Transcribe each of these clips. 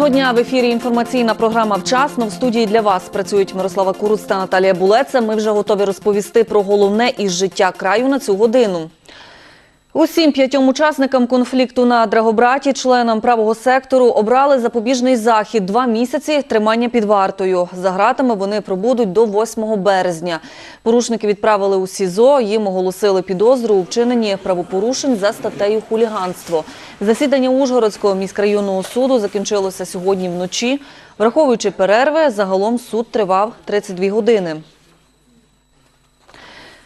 Доброго дня в ефірі. Інформаційна програма вчасно в студії для вас працюють Мирослава Куруц та Наталія Булеце. Ми вже готові розповісти про головне із життя краю на цю годину. Усім п'ятьом учасникам конфлікту на Драгобраті, членам правого сектору, обрали запобіжний захід – два місяці тримання під вартою. За гратами вони пробудуть до 8 березня. Порушники відправили у СІЗО, їм оголосили підозру у вчиненні правопорушень за статтею хуліганство. Засідання Ужгородського міськрайонного суду закінчилося сьогодні вночі. Враховуючи перерви, загалом суд тривав 32 години.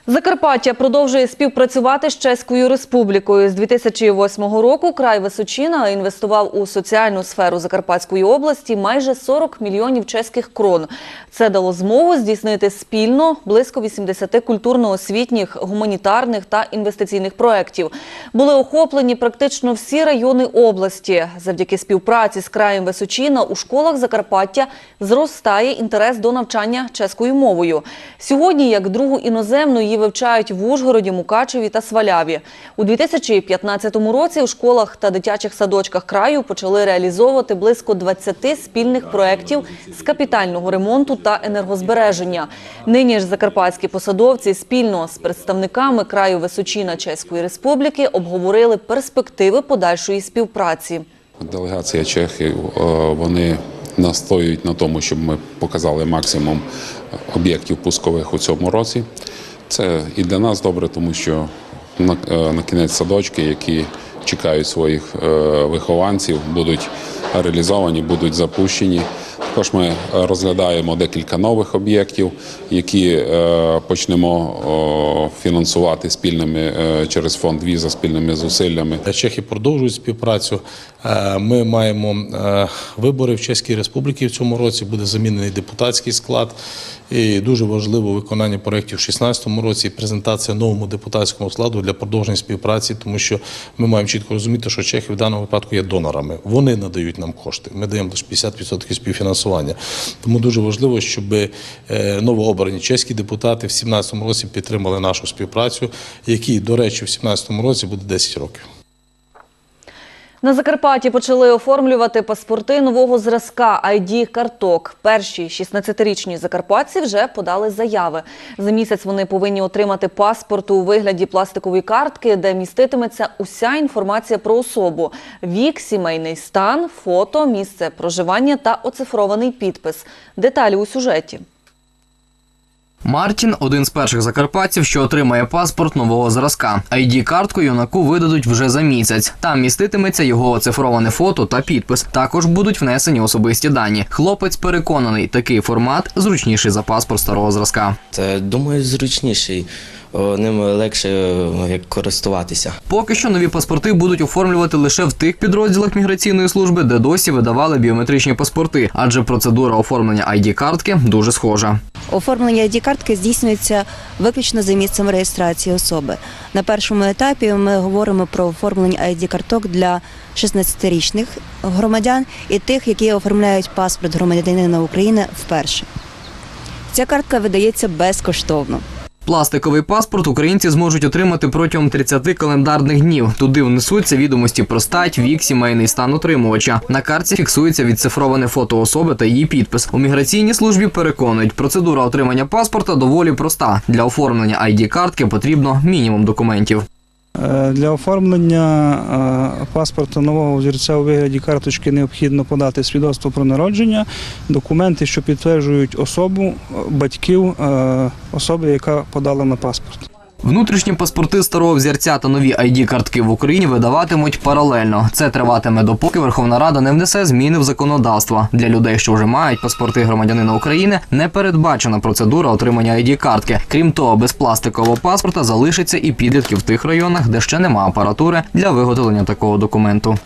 Закарпаття продовжує співпрацювати з Чеською Республікою. З 2008 року край Височина інвестував у соціальну сферу Закарпатської області майже 40 мільйонів чеських крон. Це дало змогу здійснити спільно близько 80 культурно-освітніх, гуманітарних та інвестиційних проєктів. Були охоплені практично всі райони області. Завдяки співпраці з краєм Височина у школах Закарпаття зростає інтерес до навчання чеською мовою. Сьогодні, як другу іноземну, її вивчають в Ужгороді, Мукачеві та Сваляві. У 2015 році у школах та дитячих садочках краю почали реалізовувати близько 20 спільних проєктів з капітального ремонту та енергозбереження. Нині ж закарпатські посадовці спільно з представниками краю Височина Чеської Республіки обговорили перспективи подальшої співпраці. Делегація Чехів е, вони настоюють на тому, щоб ми показали максимум об'єктів пускових у цьому році. Це і для нас добре, тому що на, е, на кінець садочки, які чекають своїх е, вихованців, будуть реалізовані, будуть запущені. Також ми розглядаємо декілька нових об'єктів, які е, почнемо о, фінансувати спільними е, через фонд віза спільними зусиллями. Чехи продовжують співпрацю. Е, Ми маємо е, вибори в Чеській Республіці в цьому році. Буде замінений депутатський склад. І дуже важливо виконання проєктів у 2016 році і презентація новому депутатському складу для продовження співпраці, тому що ми маємо чітко розуміти, що Чехи в даному випадку є донорами. Вони надають нам кошти. Ми даємо лише 50% співфінансування. Тому дуже важливо, щоб е, новообрані чеські депутати в 2017 році підтримали нашу співпрацю, якій, до речі, в 2017 році буде 10 років. На Закарпатті почали оформлювати паспорти нового зразка id карток. Перші 16-річні закарпатці вже подали заяви. За місяць вони повинні отримати паспорт у вигляді пластикової картки, де міститиметься уся інформація про особу: вік, сімейний стан, фото, місце проживання та оцифрований підпис. Деталі у сюжеті. Мартін один з перших закарпатців, що отримає паспорт нового зразка. id картку юнаку видадуть вже за місяць. Там міститиметься його оцифроване фото та підпис. Також будуть внесені особисті дані. Хлопець переконаний, такий формат зручніший за паспорт старого зразка. Це думаю зручніший. Ним легше ну, як користуватися. Поки що нові паспорти будуть оформлювати лише в тих підрозділах міграційної служби, де досі видавали біометричні паспорти, адже процедура оформлення id картки дуже схожа. Оформлення id картки здійснюється виключно за місцем реєстрації особи. На першому етапі ми говоримо про оформлення id карток для 16-річних громадян і тих, які оформляють паспорт громадянина України вперше. Ця картка видається безкоштовно. Пластиковий паспорт українці зможуть отримати протягом 30 календарних днів. Туди внесуться відомості про стать, вік, сімейний стан отримувача. На карті фіксується відцифроване фото особи та її підпис. У міграційній службі переконують, процедура отримання паспорта доволі проста. Для оформлення id картки потрібно мінімум документів. Е, Для оформлення паспорта нового взірця у вигляді карточки необхідно подати свідоцтво про народження, документи, що підтверджують особу е, батьків е, особи, яка подала на паспорт. Внутрішні паспорти старого взірця та нові id картки в Україні видаватимуть паралельно. Це триватиме допоки Верховна Рада не внесе зміни в законодавство. Для людей, що вже мають паспорти громадянина України, не передбачена процедура отримання id картки. Крім того, без пластикового паспорта залишиться і підлітки в тих районах, де ще нема апаратури для виготовлення такого документу.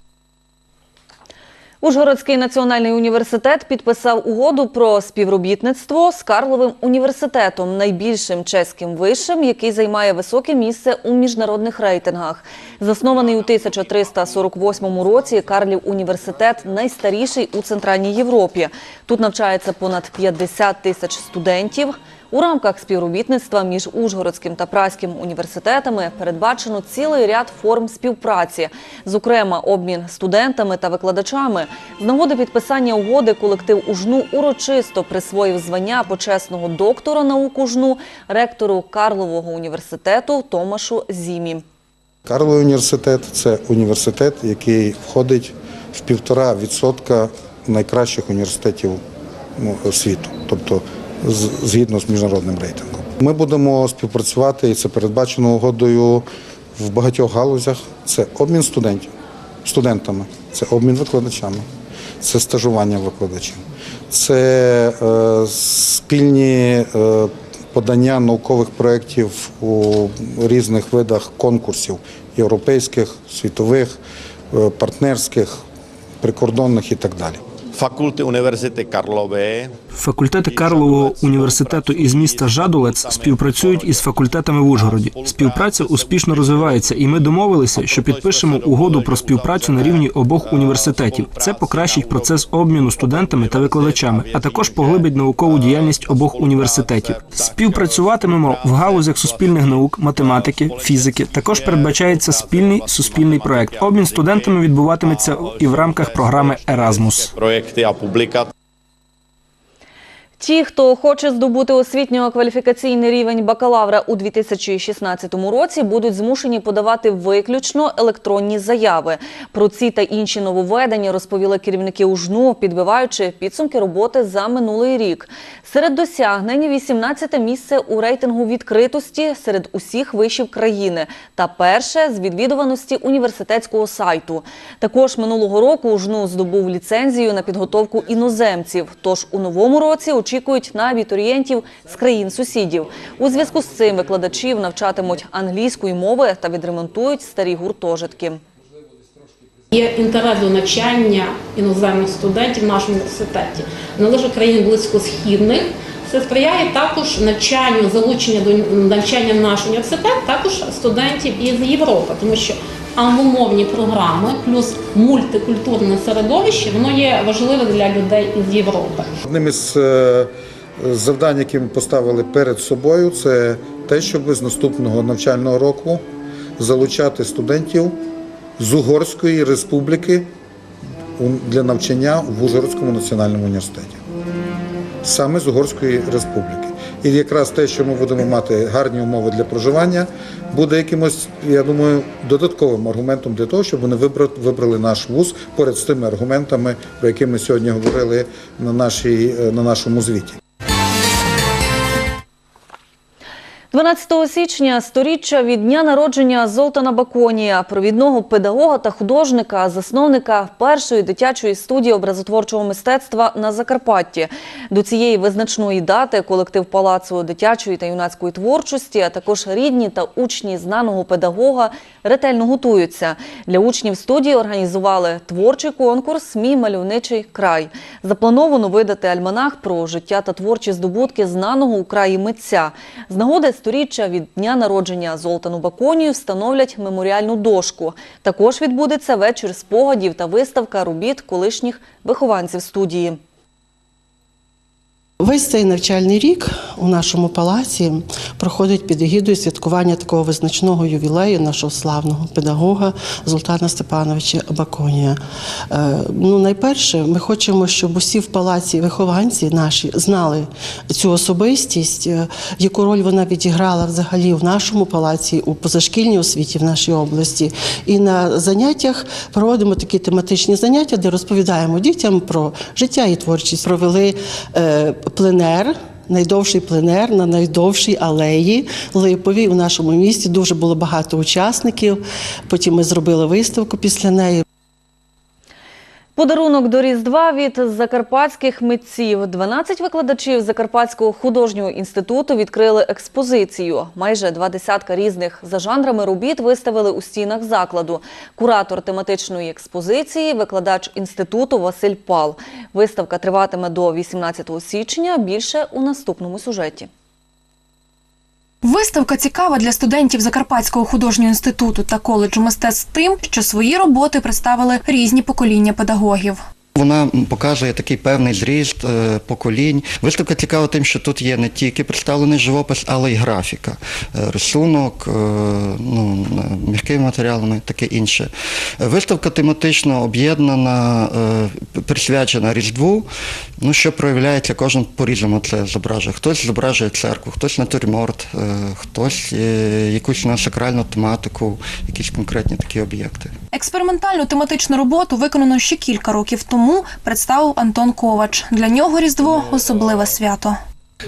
Ужгородський національний університет підписав угоду про співробітництво з Карловим університетом, найбільшим чеським вишем, який займає високе місце у міжнародних рейтингах. Заснований у 1348 році, Карлів університет найстаріший у Центральній Європі. Тут навчається понад 50 тисяч студентів. У рамках співробітництва між Ужгородським та Праським університетами передбачено цілий ряд форм співпраці, зокрема обмін студентами та викладачами. З нагоди підписання угоди колектив УЖНУ урочисто присвоїв звання почесного доктора наук УЖНУ ректору Карлового університету Томашу Зімі. Карловий університет це університет, який входить в півтора відсотка найкращих університетів ну, світу, тобто згідно з міжнародним рейтингом. Ми будемо співпрацювати, і це передбачено угодою в багатьох галузях. Це обмін студентів, студентами, це обмін викладачами, це стажування викладачів, це е, спільні е, подання наукових проєктів у різних видах конкурсів європейських, світових, е, партнерських, прикордонних і так далі. Fakulty Univerzity Karlovy Факультети Карлового університету із міста Жадулець співпрацюють із факультетами в Ужгороді. Співпраця успішно розвивається, і ми домовилися, що підпишемо угоду про співпрацю на рівні обох університетів. Це покращить процес обміну студентами та викладачами, а також поглибить наукову діяльність обох університетів. Співпрацюватимемо в галузях суспільних наук, математики, фізики. Також передбачається спільний суспільний проект. Обмін студентами відбуватиметься і в рамках програми Еразмус. que te-a publicat Ті, хто хоче здобути освітньо-кваліфікаційний рівень бакалавра у 2016 році, будуть змушені подавати виключно електронні заяви. Про ці та інші нововведення розповіли керівники УЖНУ, підбиваючи підсумки роботи за минулий рік. Серед досягнень 18 місце у рейтингу відкритості серед усіх вишів країни та перше з відвідуваності університетського сайту. Також минулого року УЖНУ здобув ліцензію на підготовку іноземців. Тож у новому році очікують на абітурієнтів з країн сусідів. У зв'язку з цим викладачів навчатимуть англійської мови та відремонтують старі гуртожитки. Є інтерес до навчання іноземних студентів в нашому університеті. Не країн близькосхідних. Це сприяє також навчанню, залучення до навчання в наш університет, також студентів із Європи, тому що англомовні програми плюс мультикультурне середовище воно є важливе для людей із Європи. Одним із е, завдань, які ми поставили перед собою, це те, щоб з наступного навчального року залучати студентів з Угорської республіки для навчання в Ужгородському національному університеті. Саме з Угорської республіки. І якраз те, що ми будемо мати гарні умови для проживання, буде якимось, я думаю, додатковим аргументом для того, щоб вони вибрали, наш вуз поряд з тими аргументами, про які ми сьогодні говорили на, нашій, е, на нашому звіті. 12 січня сторіччя від дня народження Золтана Баконія, провідного педагога та художника, засновника першої дитячої студії образотворчого мистецтва на Закарпатті. До цієї визначної дати колектив Палацу дитячої та юнацької творчості, а також рідні та учні знаного педагога ретельно готуються. Для учнів студії організували творчий конкурс Мій мальовничий край. Заплановано видати альманах про життя та творчі здобутки знаного у краї митця. З нагоди сторіччя від дня народження Золтану Баконію встановлять меморіальну дошку. Також відбудеться вечір спогадів та виставка робіт колишніх вихованців студії. Весь цей навчальний рік у нашому палаці проходить під егідою святкування такого визначного ювілею нашого славного педагога Золтана Степановича Баконія. Е, Ну, найперше, ми хочемо, щоб усі в палаці вихованці наші знали цю особистість, е, яку роль вона відіграла взагалі в нашому палаці, у позашкільній освіті в нашій області. І на заняттях проводимо такі тематичні заняття, де розповідаємо дітям про життя і творчість. Провели е, пленер. Найдовший пленер на найдовшій алеї Липовій у нашому місті. Дуже було багато учасників. Потім ми зробили виставку після неї. Подарунок до Різдва від закарпатських митців. 12 викладачів Закарпатського художнього інституту відкрили експозицію. Майже два десятка різних за жанрами робіт виставили у стінах закладу. Куратор тематичної експозиції, викладач інституту Василь Пал. Виставка триватиме до 18 січня. Більше у наступному сюжеті. Виставка цікава для студентів Закарпатського художнього інституту та коледжу мистецтв тим, що свої роботи представили різні покоління педагогів. Вона показує такий певний зріст е, поколінь. Виставка цікава тим, що тут є не тільки представлений живопис, але й графіка, Е, рисунок, е, ну, м'який матеріал, ну, і таке інше. Виставка тематично об'єднана, присвячена Різдву, ну, що проявляється, кожен по-різному це зображує. Хтось зображує церкву, хтось натюрморт, хтось якусь на сакральну тематику, якісь конкретні такі об'єкти. Експериментальну тематичну роботу виконано ще кілька років тому. Представив Антон Ковач. Для нього Різдво особливе свято.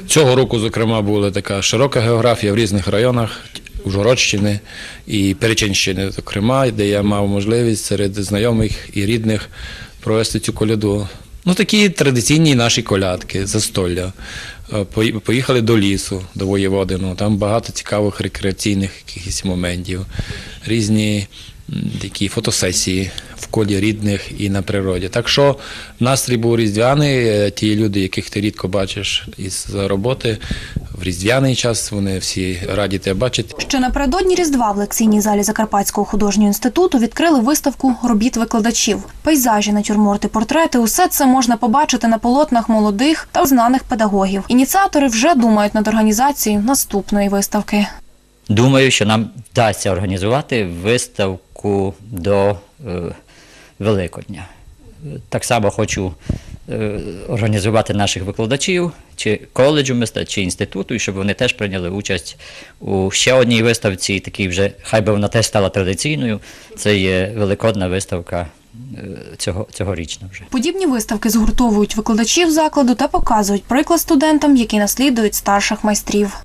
Цього року, зокрема, була така широка географія в різних районах Ужгородщини і Перечинщини, зокрема, де я мав можливість серед знайомих і рідних провести цю коляду. Ну, такі традиційні наші колядки, застолля. Е, Поїхали до лісу, до Воєводину. Там багато цікавих рекреаційних якихось моментів, різні такі фотосесії в колі рідних і на природі. Так що настрій був різдвяний. Е, Ті люди, яких ти рідко бачиш із роботи, в різдвяний час вони всі раді тебе бачити. Ще напередодні Різдва в лекційній залі Закарпатського художнього інституту відкрили виставку робіт викладачів. Пейзажі, натюрморти, портрети усе це можна побачити на полотнах молодих та знаних педагогів. Ініціатори вже думають над організацією наступної виставки. Думаю, що нам вдасться організувати виставку до е, Великодня. Так само хочу е, організувати наших викладачів, чи коледжу мистецтв, чи інституту, щоб вони теж прийняли участь у ще одній виставці, такій вже, хай би вона теж стала традиційною. Це є великодна виставка е, цього, цьогорічна вже. Подібні виставки згуртовують викладачів закладу та показують приклад студентам, які наслідують старших майстрів.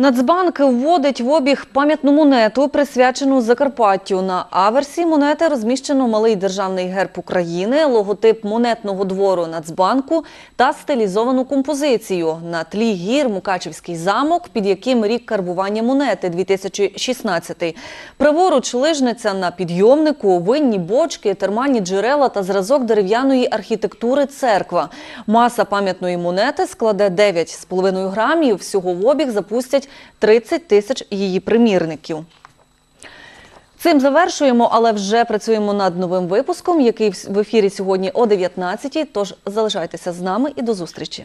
Нацбанк вводить в обіг пам'ятну монету, присвячену Закарпаттю. На аверсі монети розміщено малий державний герб України, логотип монетного двору Нацбанку та стилізовану композицію. На тлі гір Мукачівський замок, під яким рік карбування монети 2016. Праворуч лижниця на підйомнику, винні бочки, термальні джерела та зразок дерев'яної архітектури церква. Маса пам'ятної монети складе 9,5 грамів. Всього в обіг запустять 30 тисяч її примірників. Цим завершуємо, але вже працюємо над новим випуском, який в ефірі сьогодні о 19-й. Тож залишайтеся з нами і до зустрічі.